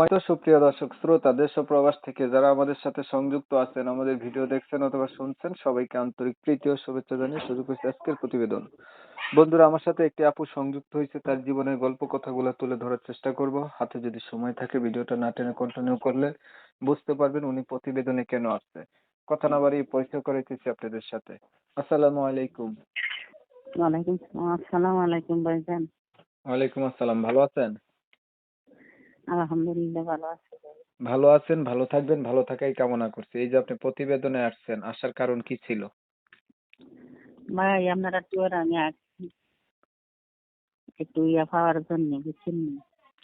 হয়তো সুপ্রিয় দর্শক শ্রোতা দেশ ও প্রবাস থেকে যারা আমাদের সাথে সংযুক্ত আছেন আমাদের ভিডিও দেখছেন অথবা শুনছেন সবাইকে আন্তরিক প্রীতি ও শুভেচ্ছা জানিয়ে শুরু করছি আজকের প্রতিবেদন। বন্ধুরা আমার সাথে একটি আপু সংযুক্ত হয়েছে তার জীবনের গল্প কথাগুলো তুলে ধরার চেষ্টা করব। হাতে যদি সময় থাকে ভিডিওটা না টেনে কন্টিনিউ করলে বুঝতে পারবেন উনি প্রতিবেদনে কেন আসছে। কথা না বাড়িয়ে পরিচয় করাইতেছি আপনাদের সাথে। আসসালামু আলাইকুম। ওয়ালাইকুম সালাম আসসালামু আলাইকুম ভাইজান। ওয়ালাইকুম আসসালাম ভালো আছেন? আলহামদুলিল্লাহ ভালো আছি। ভালো আছেন ভালো থাকবেন ভালো থাকাই কামনা করছি। এই যে আপনি প্রতিবেদনে আসছেন আসার কারণ কি ছিল? ভাই আপনারা টুয়ার আমি আসছি একটু ইয়া পাওয়ার জন্য বুঝছেন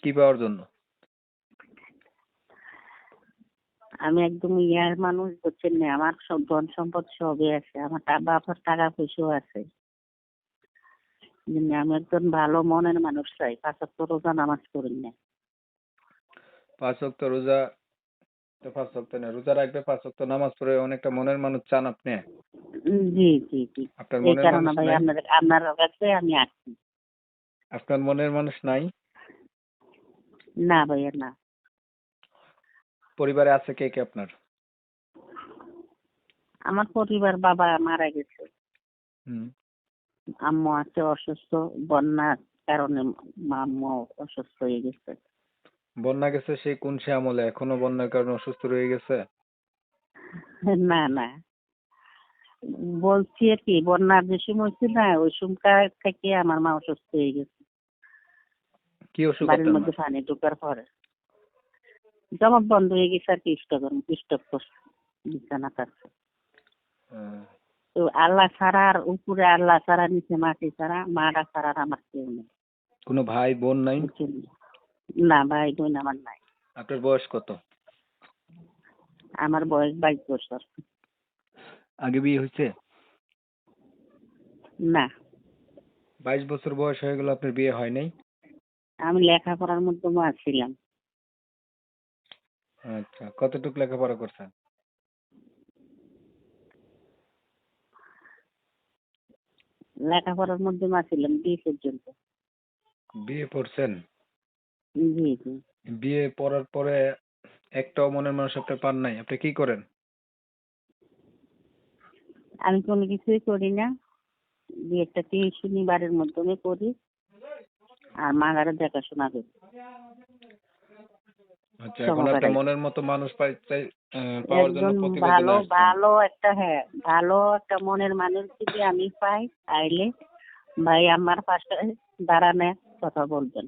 কি পাওয়ার জন্য? আমি একদম ইয়ার মানুষ বুঝছেন না। আমার সব ধন সম্পদ সবই আছে। আমার বাবার টাকা পয়সাও আছে। আমি একজন ভালো মনের মানুষ চাই পাঁচাত্তর রোজা নামাজ করি না পাঁচ ওয়াক্ত রোজা তো পাঁচ ওয়াক্ত না রোজা রাখবে পাঁচ ওয়াক্ত নামাজ পড়ে অনেকটা মনের মানুষ চান আপনি? জি জি জি। আপনার মনের মানুষ ভাই আপনাদের আপনার কাছে আমি আসছি। আপনার মনের মানুষ নাই? না ভাইয়া না। পরিবারে আছে কে কে আপনার? আমার পরিবার বাবা মারা গেছে। হুম। আম্মু আছে অসুস্থ বন্যার কারণে আম্মু অসুস্থ হয়ে গেছে। বন্যা গেছে সেই কোন সে আমলে? এখনও বন্যার কারণে অসুস্থ রয়ে গেছে? না না। বলছি আর কি বন্যার যে সময় ছিল না ওই সময়কার থেকে আমার মা অসুস্থ হয়ে গেছে। কি অসুখ বাড়ির মধ্যে পানি ঢোকার পরে। জমাট বন্ধ হয়ে গেছে আর কি স্টক স্টক করছে বিছানা হুম। তো আল্লাহ ছাড়া আর উপরে আল্লাহ ছাড়া নিচে মাটি ছাড়া মারা ছাড়া আর আমার কেউ নেই। কোনো ভাই বোন নাই? না ভাই বোন আমার নাই। আপনার বয়স কত? আমার বয়স বাইশ বছর। আগে বিয়ে হয়েছে? না। বাইশ বছর বয়স হয়ে গেল আপনার বিয়ে হয় নাই? আমি লেখাপড়ার মধ্যে ছিলাম আচ্ছা কতটুকু লেখাপড়া করছেন? লেখাপড়ার মধ্যে ছিলাম বিয়ে পর্যন্ত। বিয়ে পড়ছেন? জি জি। বিয়ে পড়ার পরে একটাও মনের মানুষ আপনি পান নাই। আপনি কি করেন? আমি কোনো কিছুই করি না। একটা টিউশনি বাড়ির মাধ্যমে করি। আর মাগারে দেখাশোনা করি। আচ্ছা এখন একটা সমকালীন। মনের মতো মানুষ পাই চাই আহ, পাওয়ার জন্য একজন প্রতিবেদনে ভালো আসছেন। ভালো একটা হ্যাঁ ভালো একটা মনের মানুষ যদি আমি পাই তাইলে ভাই আমার পাশে দাঁড়ানোর কথা বলবেন।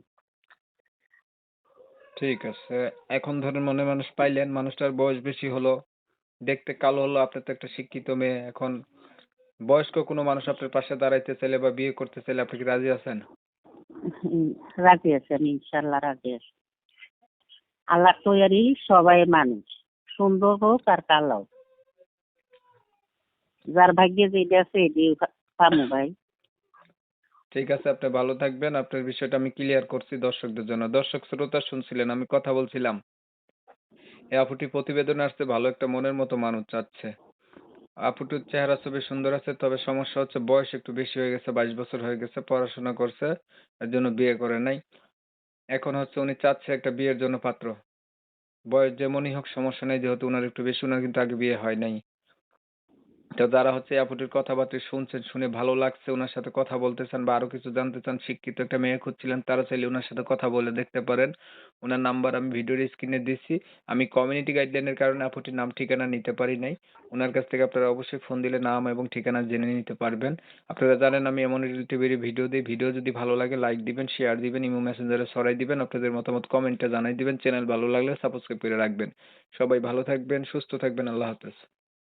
ঠিক আছে। এখন ধরেন মনে মানুষ পাইলেন, মানুষটার বয়স বেশি হলো, দেখতে কালো হলো, আপনি তো একটা শিক্ষিত মেয়ে, এখন বয়স্ক কোনো মানুষ আপনার পাশে দাঁড়াইতে চাইলে বা বিয়ে করতে চাইলে আপনি কি রাজি আছেন? রাজি আছি আমি ইনশাল্লাহ রাজি আছি। আল্লাহ তৈরি সবাই মানুষ, সুন্দর হোক আর কালো। যার ভাগ্যে যেটা আছে এটাই পামু ভাই। ঠিক আছে, আপনি ভালো থাকবেন। আপনার বিষয়টা আমি ক্লিয়ার করছি দর্শকদের জন্য। দর্শক, শ্রোতা শুনছিলেন, আমি কথা বলছিলাম। এই আপুটি প্রতিবেদনে আসছে, ভালো একটা মনের মতো মানুষ চাচ্ছে। আপুটির চেহারা ছবি সুন্দর আছে, তবে সমস্যা হচ্ছে বয়স একটু বেশি হয়ে গেছে, বাইশ বছর হয়ে গেছে, পড়াশোনা করছে, এর জন্য বিয়ে করে নাই। এখন হচ্ছে উনি চাচ্ছে একটা বিয়ের জন্য পাত্র। বয়স যেমনই হোক, সমস্যা নেই, যেহেতু ওনার একটু বেশি ওনার কিন্তু আগে বিয়ে হয় নাই। তো যারা হচ্ছে আপুটির কথাবার্তা শুনছেন, শুনে ভালো লাগছে ওনার সাথে কথা বলতে চান বা আরও কিছু জানতে চান, শিক্ষিত একটা মেয়ে খুঁজছিলেন, তারা চাইলে ওনার সাথে কথা বলে দেখতে পারেন। ওনার নাম্বার আমি ভিডিওর স্ক্রিনে দিচ্ছি আমি কমিউনিটি গাইডলাইনের কারণে আপুটির নাম, ঠিকানা নিতে পারি নাই। ওনার কাছ থেকে আপনারা অবশ্যই ফোন দিলে নাম এবং ঠিকানা জেনে নিতে পারবেন। আপনারা জানেন আমি এমন রিলেটিভের ভিডিও দিই। ভিডিও যদি ভালো লাগে লাইক দিবেন শেয়ার দিবেন, ইমো মেসেঞ্জারে সরাই দিবেন, আপনাদের মতামত কমেন্টে জানাই দিবেন। চ্যানেল ভালো লাগলে সাবস্ক্রাইব করে রাখবেন। সবাই ভালো থাকবেন, সুস্থ থাকবেন, আল্লাহ হাফেজ।